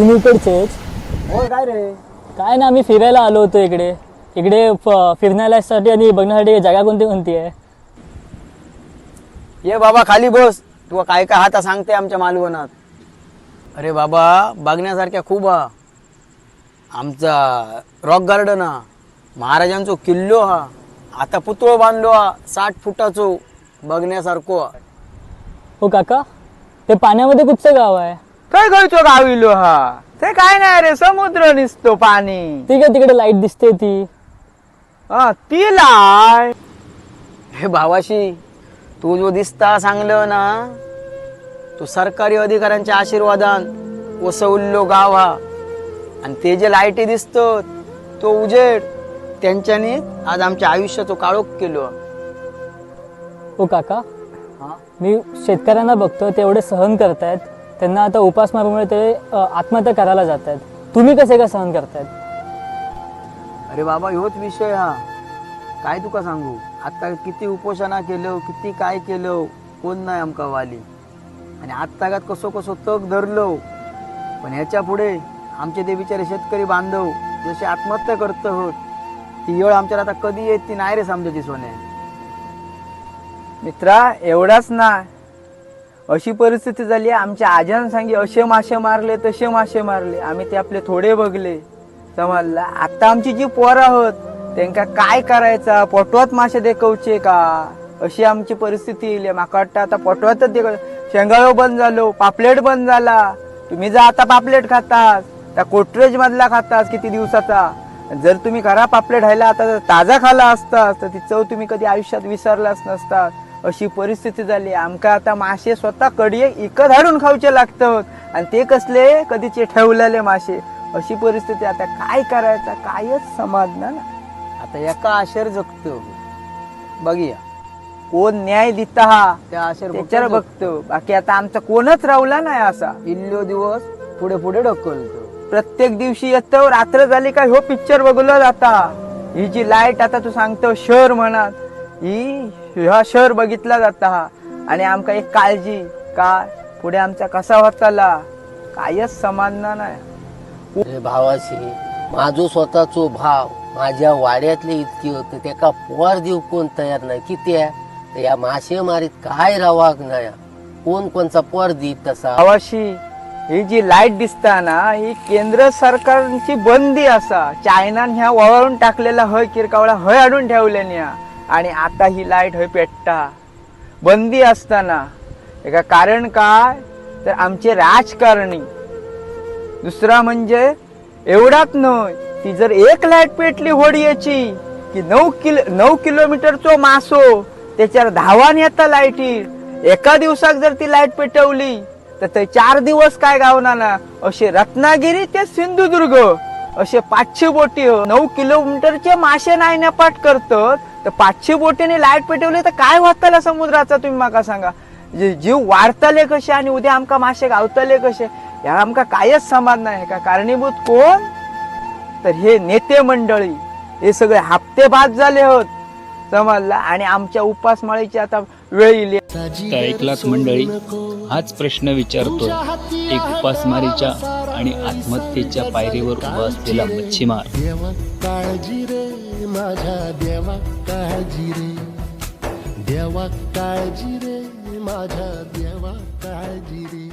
तुम्ही इकडचेच हो काय रे? काय ना आम्ही फिरायला आलो होतो इकडे. इकडे फिरण्यासाठी आणि बघण्यासाठी जागा कोणती कोणती आहे? ये बाबा खाली बस. तू काय काय हाता सांगते आमच्या मालवणात अरे बाबा बघण्यासारख्या खूप हा आमचा रॉक गार्डन हा. महाराजांचो किल्लो हा. आता पुतळो बांधलो हा. साठ फुटाचो बघण्यासारखो हा. हो काका. ते पाण्यामध्ये कुठचं गाव आहे? काय खयचो गाविलो हा? ते काय नाही रे समुद्र निसतो पाणी. ती काय तिकडे लाइट दिसते ती. हा, ती लाय. हे भावाशी तू जो दिसता सांगलं ना तो सरकारी अधिकाऱ्यांच्या आशीर्वादान वसवल्लो गाव. हा आणि ते जे लाईटी दिसतो तो उजेड. त्यांच्यानी आज आमच्या आयुष्याचो काळोख केलो. हो काका हा? मी शेतकऱ्यांना बघतो ते एवढे सहन करतायत. त्यांना आता उपासमारीमुळे ते आत्महत्या करायला जात आहेत तुम्ही कसे काय सहन करतायत? अरे बाबा ह्योच विषय हा. काय तुका सांगू? आता किती उपोषणा केलं किती काय केलं कोण नाही आमका वाली. आणि आत्तागात कसो कसो तग धरलो पण ह्याच्या पुढे आमचे ते बिचारे शेतकरी बांधव जसे आत्महत्या करत होत ती येळ आमच्याला आता कधी येत ती नाही रे समजायची सोन्या मित्रा एवढाच ना. अशी परिस्थिती झाली आमच्या आज्यानं सांगे असे मासे मारले तसे मासे मारले. आम्ही ते आपले थोडे बघले. समजला आता आमची जी पोरं आहोत त्यांका काय करायचा? पोटवत मासे देखवचे का? अशी आमची परिस्थिती येईल. माका वाटतं आता पोटवतच देख शेंगाळो बंद झालो पापलेट बंद झाला. तुम्ही जर आता पापलेट खातास. त्या कोटरेज मधला खातास किती दिवसाचा. जर तुम्ही खरा पापलेट राहिला आता जर ताजा खाला असतास तर ती चव तुम्ही कधी आयुष्यात विसरलाच नसतात अशी परिस्थिती झाली. आमका आता मासे स्वतः कडये इकत हाडून खाऊचे लागतात. आणि ते कसले? कधीचे ठेवलेले मासे. अशी परिस्थिती आता काय करायचं? कायच समाजणार ना आता एका आशेर जगतो. बघूया. कोण न्याय देता हा? त्या आशेर त्याच्यावर बघतो. बाकी आता आमचा कोणच रावला नाही असा. इल्लो दिवस पुढे पुढे ढकलतो. प्रत्येक दिवशी येतो रात्र झाली का ह्यो पिक्चर बघलो जाता. ही जी लाइट आता तू सांगतो शहर म्हणत ही हा शहर बघितला जाता हा. आणि आमका एक काळजी काय पुढे आमचा कसा होताला? कायच समाधान नाही. भावाशी माझो स्वतःचो भाव माझ्या वाड्यातले इतके होते त्याका पोर देऊ कोण तयार नाही. किती या मासेमारीत काय रवाग नाही. कोण कोणचा पोर देत तसा? आवाशी ही जी लाइट दिसता ना ही केंद्र सरकारची बंदी असा. चायनान ह्या वळवून टाकलेला हय किरकावळा हय हाडून ठेवल्यानी हा. आणि आता ही लाइट हय पेटता बंदी असताना. एका कारण काय? तर आमचे राजकारणी. दुसरा म्हणजे एवढाच नाही ती जर एक लाइट पेटली होडीची की नऊ किलो नऊ किलोमीटरचो मासो त्याच्यावर धावान येता लाईटी. एका दिवसाक जर ती लाइट पेटवली तर ते चार दिवस काय गावना ना असे रत्नागिरी ते सिंधुदुर्ग. असे पाचशे बोटी नऊ किलोमीटरचे मासे नाही नपाट करतात. तर पाचशे बोटीने लाइट पेटवली तर काय वाचताला समुद्राचा तुम्ही माका सांगा. जीव वाढतले कसे आणि उद्या आमका मासे गावतले कसे या आमका कायच समाज नाही. का कारणीभूत कोण? तर हे नेते मंडळी हे सगळे हप्ते बाद झाले होत. समजला? आणि आमच्या उपासमाळीची आता वेळ येईल तर मंडळी? हाच प्रश्न विचारतो एक उपासमारीच्या आणि आत्महत्येच्या पायरीवर उभा असलेला मच्छीमार. काळजी रे माझ्या देवा काळजी रे. देवा काळजी रे माझ्या देवा काळजी रे.